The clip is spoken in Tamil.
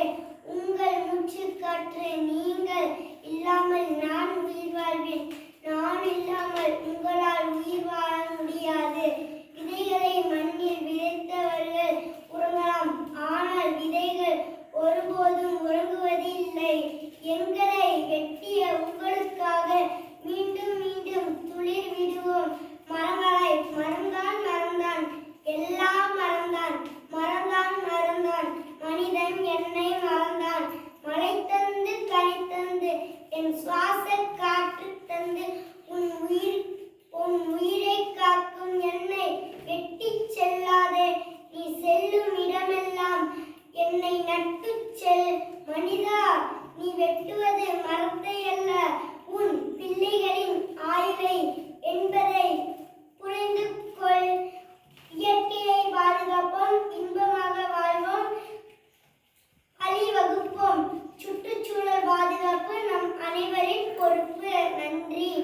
Yay! என் சுவாச காற்று தந்து உன் உயிர் உன் உயிரை காக்கும் என்னை வெட்டி செல்லாதே. நீ செல்லும் இடமெல்லாம் என்னை நட்டு செல். மனிதா río.